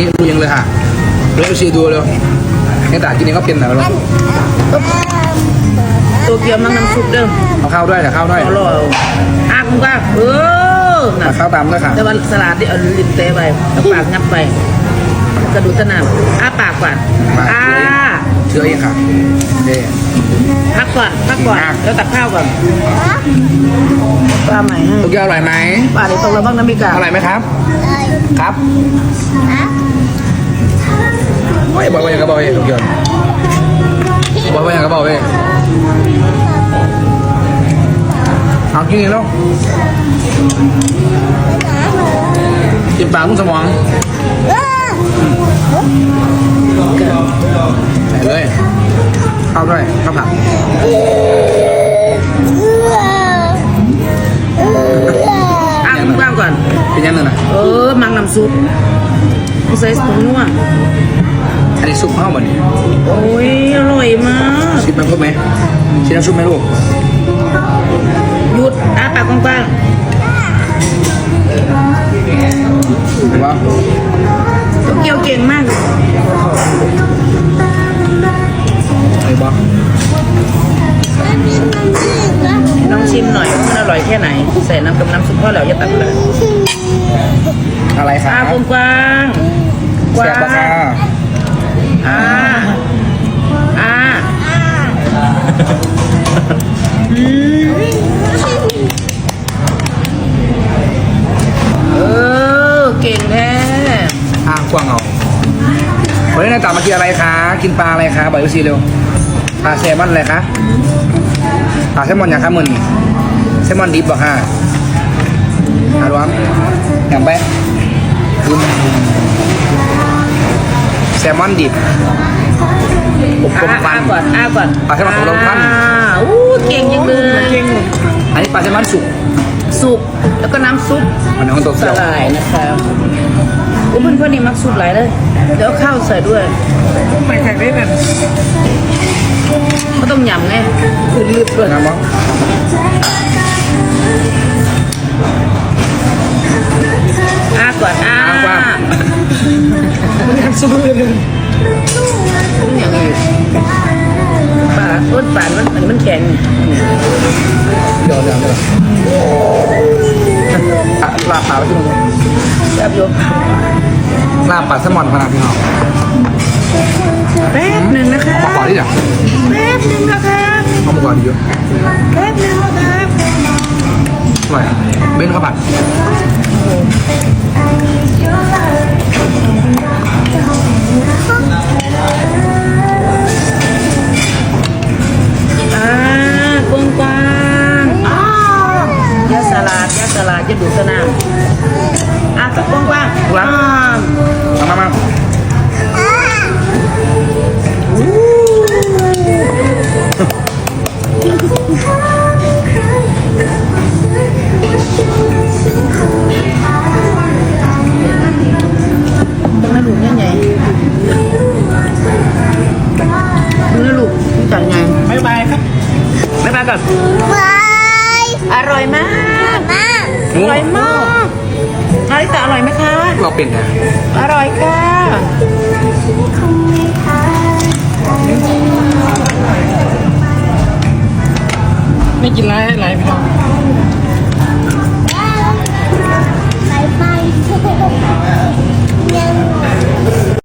นี้ดูยังเลยค่ะเร็วชีดูเร็วเนี่ยแต่กินนี้ก็เป็นแล้วตัวเกียวมังน้ำซุปเด้อเอาข้าวด้วยแต่ข้าวด้วยอาล่ออาคุณก็เออเอาข้าวตามด้วยค่ะแต่ว่าสลัดที่เอาลิ้นเตะไปเอาปากงับไปกระดูกตะนาอ้าปากก่อนอ้าเชื่อเองค่ะเด้พักก่อนพักก่อนแล้วตักข้าวก่อนปลาใหม่ให้ทุกอย่าอร่อยไหมปลาในตรงระบ้างน้ำมิกาอร่อยไหมครับ ครับไม่บอกว่าอย่างกระบอกเองทุกอย่างบอกว่าอย่างกระบอกเองเอากินอีกแล้วกินปลาลุงสมองใส่เลยข้าวด้วยข้าวผัด ซุปใส่ผงนัวอันนี้ซุปข้าวมันนี่โอ้ยอร่อยมากชิมมันเพิ่มไหมชิมน้ำซุปไหมลูกหยุดอ้าปากกว้างหรือว่าๆตัวเกียวเก่งมากไอ้บ้าลองชิมหน่อยว่ามันอร่อยแค่ไหน ใส่น้ำกับน้ำซุปพ่อแล้วอย่าตักเลย อะไรครัอ้าบกว้างๆกว้าแซ่บปะค่ะงอ่าอ่าอืมเออเก่งแท้อะกวางเอาวันนี้นายต่อมากินอะไรคะกินปลาอะไรคะบอกดูสิเร็วปลาแซลมอนอะไรคะปลาแซลมอนอย่างคะมึนแซลมอนดิบบอกค่ะอารวมอย่างไป อืมแซลมอนดิบอบรอ้ามควัอ้านก่อนอ้าก่อนปลาแซลมอนอบรมควันอ่าอู้เก่งยังเลยอันนี้ปลาแซลมอนสุกสุกแล้วก็น้ำซุปมันน้องตัวสเขียวลายนะคะอุ้ยเพื่อนๆนี่มักซุปหลายเลยเดี๋ยวเอาข้าวใส่ด้วยไม่ใส่ไม่แบบก็ต้องยำไงคือลืบด้วยนะมั้งอ้าก่อนอ้า อ้ากว้างซุปอย่างนี้ปลาต้นปลามันมันมันแข็งเดี๋ยวเดี๋ยวเดี๋ยวลาปลาไปที่นู่นแบบยลาปลาแซลมอนพนักพี่น้องแป๊บหนึ่งนะคะมาก่อนที่จะแป๊บหนึ่งนะคะเอามาก่อนดีเยอะแป๊บหนึ่งนะคะอร่อยเบนข้าวผัด อ่ากว้างกว้าง บ๊ายบายก่อนอร่อยมากอร่อยมากนาริตาอร่อยไหมคะ เราเป็นนะ อร่อยค่ะ